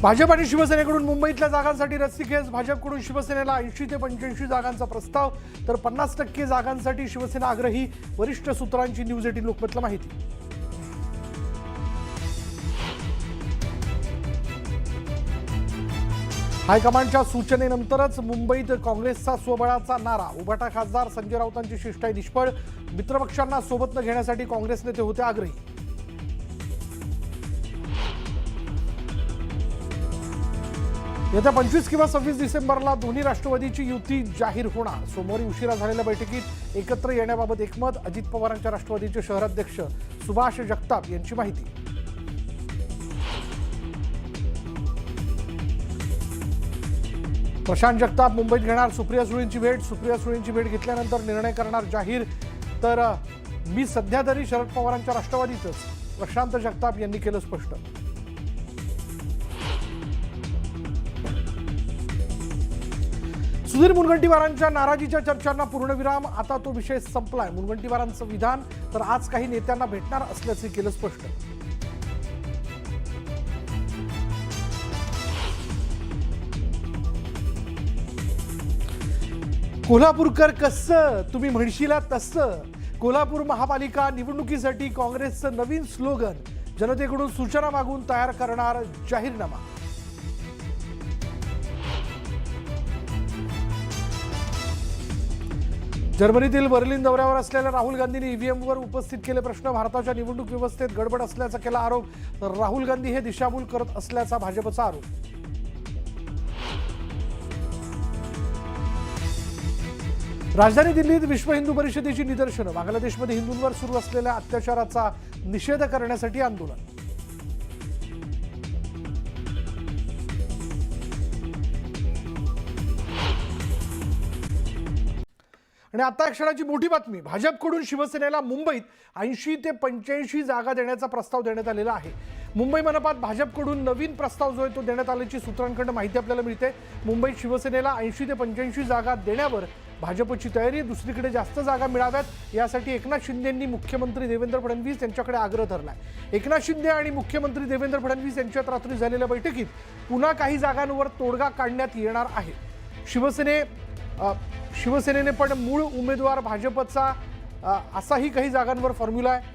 भाजप आणि शिवसेनेकडून मुंबईतल्या जागांसाठी रस्सीखेच भाजपकडून शिवसेनेला ऐंशी ते पंच्याऐंशी जागांचा प्रस्ताव. तर पन्नास टक्के जागांसाठी शिवसेना आग्रही. वरिष्ठ सूत्रांची न्यूज एटीन लोकमतला माहिती. हायकमांडच्या सूचनेनंतरच मुंबईत काँग्रेसचा स्वबळाचा नारा. उभाटा खासदार संजय राऊतांची शिष्टाई निष्फळ. मित्रपक्षांना सोबत न घेण्यासाठी काँग्रेस नेते होते आग्रही. येत्या पंचवीस किंवा सव्वीस डिसेंबरला दोन्ही राष्ट्रवादीची युती जाहीर होणार. सोमवारी उशिरा झालेल्या बैठकीत एकत्र येण्याबाबत एकमत अजित पवारांच्या राष्ट्रवादीचे शहराध्यक्ष सुभाष जगताप यांची माहिती. प्रशांत जगताप मुंबईत घेणार सुप्रिया सुळेंची भेट. सुप्रिया सुळेंची भेट घेतल्यानंतर निर्णय करणार जाहीर. तर मी सध्या तरी शरद पवारांच्या राष्ट्रवादीचंच प्रशांत जगताप यांनी केलं स्पष्ट. सुधीर मुनगंटीवारांच्या नाराजीच्या चर्चांना पूर्णविराम. आता तो विषय संपलाय. मुनगंटीवारांचं विधान तर आज काही नेत्यांना भेटणार असल्याचे केलं स्पष्ट. कोल्हापूरकर कसं? तुम्ही म्हणशीला तसं. कोल्हापूर महापालिका निवडणुकीसाठी काँग्रेसचं नवीन स्लोगन. जनतेकडून सूचना मागून तयार करणार जाहीरनामा. जर्मनीतील बर्लिन दौऱ्यावर असलेल्या राहुल गांधींनी ईव्हीएमवर उपस्थित केले प्रश्न. भारताच्या निवडणूक व्यवस्थेत गडबड असल्याचा केला आरोप. तर राहुल गांधी हे दिशाभूल करत असल्याचा भाजपचा आरोप. राजधानी दिल्लीत विश्व हिंदू परिषदेची निदर्शनं. बांगलादेशमध्ये हिंदूंवर सुरू असलेल्या अत्याचाराचा निषेध करण्यासाठी आंदोलन. आणि आता क्षणाची मोठी बातमी भाजपकडून शिवसेनेला मुंबईत ऐंशी ते पंच्याऐंशी जागा देण्याचा प्रस्ताव देण्यात आलेला आहे. मुंबई मनपात भाजपकडून नवीन प्रस्ताव जो आहे तो देण्यात आल्याची सूत्रांकडून माहिती आपल्याला मिळते. मुंबईत शिवसेनेला ऐंशी ते पंच्याऐंशी जागा देण्यावर भाजपची तयारी दुसरीकडे जास्त जागा मिळाव्यात यासाठी एकनाथ शिंदेंनी मुख्यमंत्री देवेंद्र फडणवीस यांच्याकडे आग्रह धरलाय. एकनाथ शिंदे आणि मुख्यमंत्री देवेंद्र फडणवीस यांच्यात रात्री झालेल्या बैठकीत पुन्हा काही जागांवर तोडगा काढण्यात येणार आहे. शिवसेने शिवसेनेने पण मूळ उमेदवार भाजपचा असाही काही जागांवर फॉर्म्युला आहे.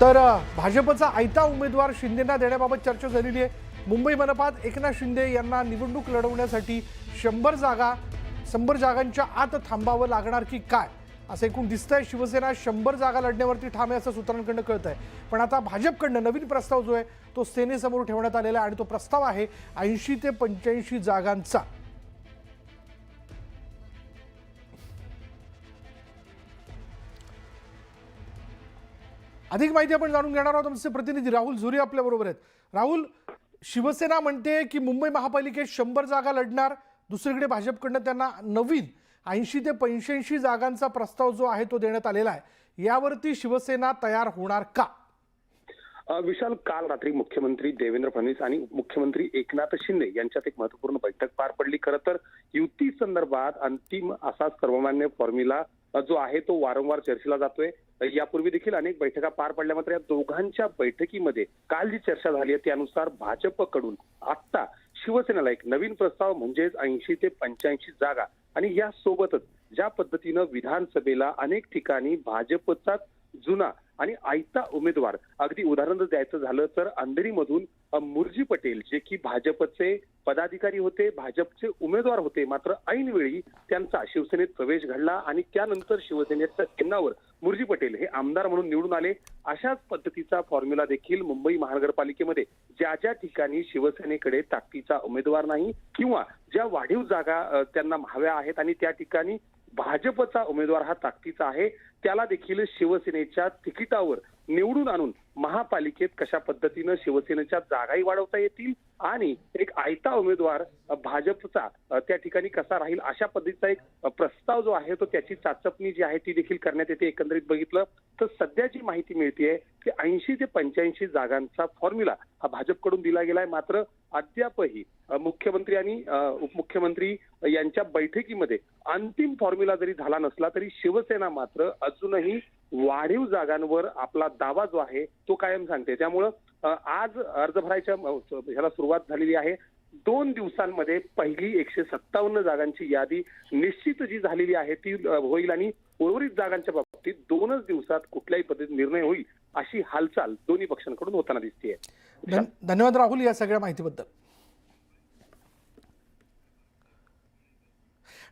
तर भाजपचा आयता उमेदवार शिंदेना देण्याबाबत चर्चा झालेली आहे. मुंबई मनपात एकनाथ शिंदे यांना निवडणूक लढवण्यासाठी शंभर जागा शंभर जागांच्या आत थांबावं लागणार की काय? असं एकूण दिसतंय शिवसेना शंभर जागा लढण्यावरती ठाम आहे असं सूत्रांकडनं कळत आहे पण आता भाजपकडनं नवीन प्रस्ताव जो आहे तो सेनेसमोर ठेवण्यात आलेला आहे आणि तो प्रस्ताव आहे ऐंशी ते पंच्याऐंशी जागांचा. अधिक माहिती आपण जाणून घेणार आहोत आमचे प्रतिनिधी राहुल झुरी आपल्या बरोबर आहेत. राहुल शिवसेना म्हणते की मुंबई महापालिकेत शंभर जागा लढणार दुसरीकडे भाजपकडनं त्यांना नवीन ऐंशी ते पंच्याऐंशी जागांचा प्रस्ताव जो आहे तो देण्यात आलेला आहे. यावरती शिवसेना तयार होणार का? विशाल काल रात्री मुख्यमंत्री देवेंद्र फडणवीस आणि मुख्यमंत्री एकनाथ शिंदे यांच्यात एक महत्त्वपूर्ण बैठक पार पडली. खरं तर युती संदर्भात अंतिम असा सर्वमान्य फॉर्म्युला जो आहे तो वारंवार चर्चेला जातोय. यापूर्वी देखील अनेक बैठका पार पडल्या मात्र या दोघांच्या बैठकीमध्ये काल जी चर्चा झाली आहे त्यानुसार भाजपकडून आत्ता शिवसेनेला एक नवीन प्रस्ताव म्हणजेच ऐंशी ते पंच्याऐंशी जागा. आणि या सोबतच ज्या पद्धतीनं विधानसभेला अनेक ठिकाणी भाजपचाच जुना आणि आयता उमेदवार. अगदी उदाहरण जर द्यायचं झालं तर अंधेरीमधून मुरजी पटेल जे की भाजपचे पदाधिकारी होते भाजपचे उमेदवार होते मात्र ऐनवेळी त्यांचा शिवसेनेत प्रवेश घडला आणि त्यानंतर शिवसेनेच्या चिन्हावर मुरजी पटेल हे आमदार म्हणून निवडून आले. अशाच पद्धतीचा फॉर्म्युला देखील मुंबई महानगरपालिकेमध्ये ज्या ज्या ठिकाणी शिवसेनेकडे ताकदीचा उमेदवार नाही किंवा ज्या वाढीव जागा त्यांना हव्या आहेत आणि त्या ठिकाणी भाजपचा उमेदवार हा ताकदीचा आहे. त्याला देखील शिवसेनेच्या तिकिटावर निवडून आणून महापालिकेत कशा पद्धतीनं शिवसेनेच्या जागाही वाढवता येतील आणि एक आयता उमेदवार भाजपचा त्या ठिकाणी कसा राहील अशा पद्धतीचा एक प्रस्ताव जो आहे तो त्याची चाचपणी जी आहे ती देखील करण्यात येते एकंदरीत बघितलं तर सध्या जी माहिती मिळते की ऐंशी ते पंच्याऐंशी जागांचा फॉर्म्युला हा भाजपकडून दिला गेलाय. मात्र अद्यापही मुख्यमंत्री आणि उपमुख्यमंत्री यांच्या बैठकीमध्ये अंतिम फॉर्म्युला जरी झाला नसला तरी शिवसेना मात्र अजूनही वाढीव जागांवर आपला दावा जो आहे तो कायम सांगते. त्यामुळं आज अर्ज भरायच्या ह्याला सुरुवात झालेली आहे. दोन दिवसांमध्ये पहिली एकशे सत्तावन्न जागांची यादी निश्चित जी झालेली आहे ती होईल आणि उर्वरित जागांच्या बाबतीत दोनच दिवसात कुठल्याही पद्धतीत निर्णय होईल अशी हालचाल दोन्ही पक्षांकडून होताना दिसते धन्यवाद राहुल या सगळ्या माहितीबद्दल.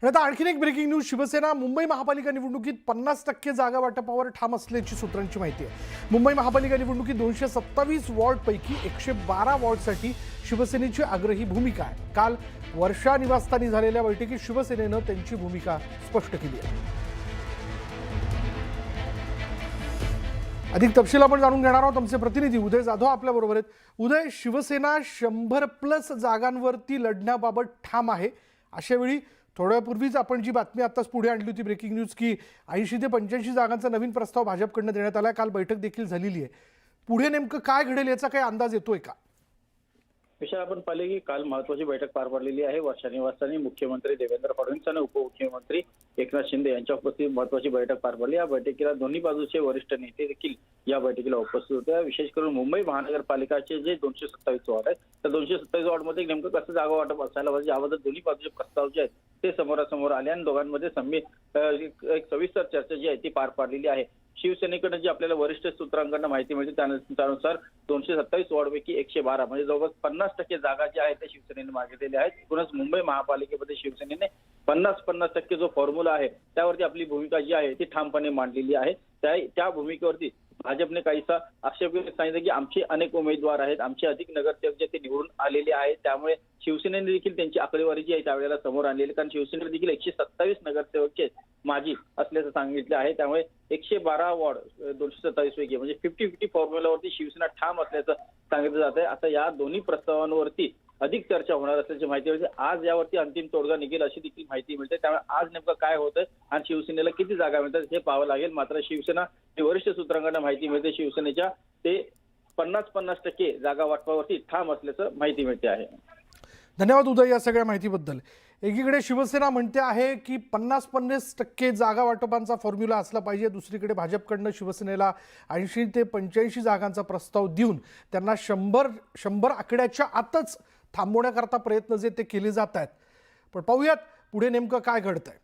आणि आता आणखीन एक ब्रेकिंग न्यूज शिवसेना मुंबई महापालिका निवडणुकीत पन्नास टक्के जागा वाटपावर ठाम असल्याची सूत्रांची माहिती आहे. मुंबई महापालिका निवडणुकीत दोनशे सत्तावीस वॉर्डपैकी एकशे बारा वॉर्डसाठी शिवसेनेची आग्रही भूमिका आहे. काल वर्षा निवासस्थानी झालेल्या बैठकीत शिवसेनेनं त्यांची भूमिका स्पष्ट केली आहे. अधिक तपशील आपण जाणून घेणार आहोत. आमचे प्रतिनिधी उदय जाधव आपल्याबरोबर आहेत. उदय शिवसेना शंभर प्लस जागांवरती लढण्याबाबत ठाम आहे. अशा वेळी थोड्यापूर्वीच आपण जी बातमी आत्ताच पुढे आणली होती ब्रेकिंग न्यूज की ऐंशी ते पंच्याऐंशी जागांचा नवीन प्रस्ताव भाजपकडनं देण्यात आला काल बैठक देखील झालेली आहे. पुढे नेमकं काय घडेल याचा काही अंदाज येतोय का? विषय आपण पाहिले की काल महत्वाची बैठक पार पडलेली आहे. वर्षा मुख्यमंत्री देवेंद्र फडणवीस आणि उपमुख्यमंत्री एकनाथ शिंदे यांच्या उपस्थितीत महत्वाची बैठक पार पडली. या बैठकीला दोन्ही बाजूचे वरिष्ठ नेते देखील या बैठकीला उपस्थित होते. विशेष करून मुंबई महानगरपालिकाचे जे दोनशे सत्तावीस वॉर्ड आहेत त्या दोनशे सत्तावीस वॉर्डमध्ये नेमकं कसं जागा वाटप असायला पाहिजे याबद्दल दोन्ही बाजूचे प्रस्ताव जे आहेत ते समोरासमोर आले आणि दोघांमध्ये सम्मी एक सविस्तर चर्चा जी आहे ती पार पाडलेली आहे. शिवसेनेकडनं जी आपल्याला वरिष्ठ सूत्रांकडनं माहिती मिळते त्यानुसार दोनशे सत्तावीस वॉर्डपैकी एकशे बारा म्हणजे जवळपास पन्नास टक्के जागा ज्या आहेत त्या शिवसेनेने मागितलेल्या आहेत. एकूणच मुंबई महापालिकेमध्ये शिवसेनेने पन्नास पन्नास टक्के जो फॉर्म्युला आहे त्यावरती आपली भूमिका जी आहे ती ठामपणे मांडलेली आहे. त्या त्या भूमिकेवरती भाजपने काहीसा आक्षेप सांगितलं की आमचे अनेक उमेदवार आहेत आमचे अधिक नगरसेवक जे ते निवडून आलेले आहेत त्यामुळे शिवसेनेने देखील त्यांची आकडेवारी जी आहे त्यावेळेला समोर आणलेली कारण शिवसेनेने देखील एकशे सत्तावीस नगरसेवक जे आहेत, माजी असल्याचं सांगितलं आहे. त्यामुळे एकशे बारा वॉर्ड दोनशे सत्तावीस पैकी म्हणजे फिफ्टी फिफ्टी फॉर्म्युलावरती शिवसेना ठाम असल्याचं सांगितलं जात आहे. आता या दोन्ही प्रस्तावांवरती अधिक चर्चा होणार असल्याची माहिती मिळते. आज यावरती अंतिम तोडगा निघेल अशी देखील माहिती मिळते. त्यामुळे आज नेमकं काय होतंय आणि शिवसेनेला किती जागा मिळतात हे पाहावं लागेल. मात्र शिवसेना वरिष्ठ सूत्रांकडून माहिती मिळते. शिवसेनेच्या ते पन्नास पन्नास टक्के जागा वाटपावरती ठाम असल्याचं माहिती मिळते आहे. धन्यवाद उदय या सगळ्या माहितीबद्दल. एकीकडे शिवसेना म्हणते आहे की पन्नास पन्नास टक्के जागा वाटपांचा फॉर्म्युला असला पाहिजे. दुसरीकडे भाजपकडनं शिवसेनेला ऐंशी ते पंच्याऐंशी जागांचा प्रस्ताव देऊन त्यांना शंभर शंभर आकड्याच्या आतच थांबवण्याकरता प्रयत्न जे ते केले जात आहेत. पण पाहूयात पुढे नेमकं काय घडतंय.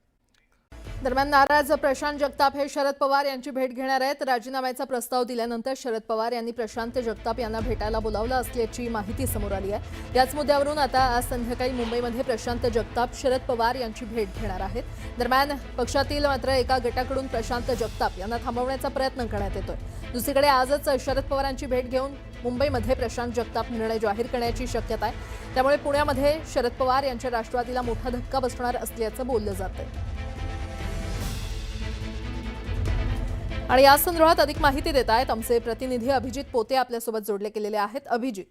दरम्यान नाराज प्रशांत जगताप हे शरद पवार यांची भेट घेणार आहेत. राजीनाम्याचा प्रस्ताव दिल्यानंतर शरद पवार यांनी प्रशांत जगताप यांना भेटायला बोलावलं असल्याची माहिती समोर आली आहे. याच मुद्द्यावरून आता आज संध्याकाळी मुंबईमध्ये प्रशांत जगताप शरद पवार यांची भेट घेणार आहेत. दरम्यान पक्षातील मात्र एका गटाकडून प्रशांत जगताप यांना थांबवण्याचा प्रयत्न करण्यात येतोय. दुसरीकडे आजच शरद पवारांची भेट घेऊन मुंबईमध्ये प्रशांत जगताप निर्णय जाहीर करण्याची शक्यता आहे. त्यामुळे पुण्यामध्ये शरद पवार यांच्या राष्ट्रवादीला मोठा धक्का बसणार असल्याचं बोललं जातंय. आणि या संदर्भात अधिक माहिती देत आहेत आमचे प्रतिनिधी अभिजित पोते आपल्यासोबत जोडले गेलेले आहेत. अभिजित.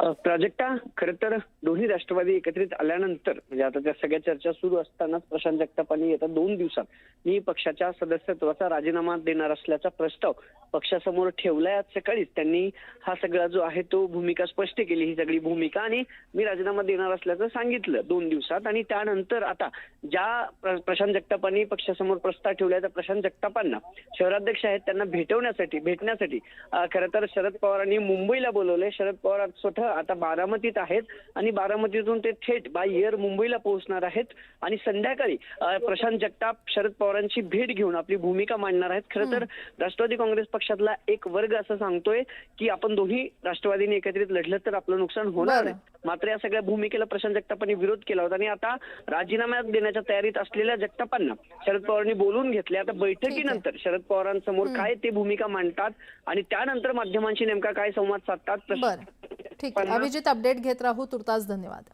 प्राजक्ता खरं तर दोन्ही राष्ट्रवादी एकत्रित आल्यानंतर म्हणजे आता त्या सगळ्या चर्चा सुरू असतानाच प्रशांत जगतापांनी येत्या दोन दिवसात. मी पक्षाच्या सदस्यत्वाचा राजीनामा देणार असल्याचा प्रस्ताव पक्षासमोर ठेवलाय आज सकाळीच. त्यांनी हा सगळा जो आहे तो भूमिका स्पष्ट केली ही सगळी भूमिका आणि मी राजीनामा देणार असल्याचं सांगितलं दोन दिवसात. आणि त्यानंतर आता ज्या प्र- प्रशांत जगतापांनी पक्षासमोर प्रस्ताव ठेवलाय त्या प्रशांत जगतापांना शहराध्यक्ष आहेत त्यांना भेटवण्यासाठी भेटण्यासाठी खरं तर शरद पवारांनी मुंबईला बोलवलंय. शरद पवार स्वतः आता बारामतीत आहेत आणि बारामतीतून ते थेट बाय एअर मुंबईला पोहोचणार आहेत. आणि संध्याकाळी प्रशांत जगताप शरद पवारांची भेट घेऊन आपली भूमिका मांडणार आहेत. खरं तर राष्ट्रवादी काँग्रेस पक्षातला एक वर्ग असं सांगतोय की आपण दोन्ही राष्ट्रवादीने एकत्रित लढलं तर आपलं नुकसान होणार. आहे. मात्र या सगळ्या भूमिकेला प्रशांत जगतापांनी विरोध केला होता. आणि आता राजीनामा देण्याच्या तयारीत असलेल्या जगतापांना शरद पवारांनी बोलून घेतले. आता बैठकीनंतर शरद पवारांसमोर काय ते भूमिका मांडतात आणि त्यानंतर माध्यमांशी नेमका काय संवाद साधतात ठीक आहे. अभिजित अपडेट घेत राहू. तुर्तास धन्यवाद.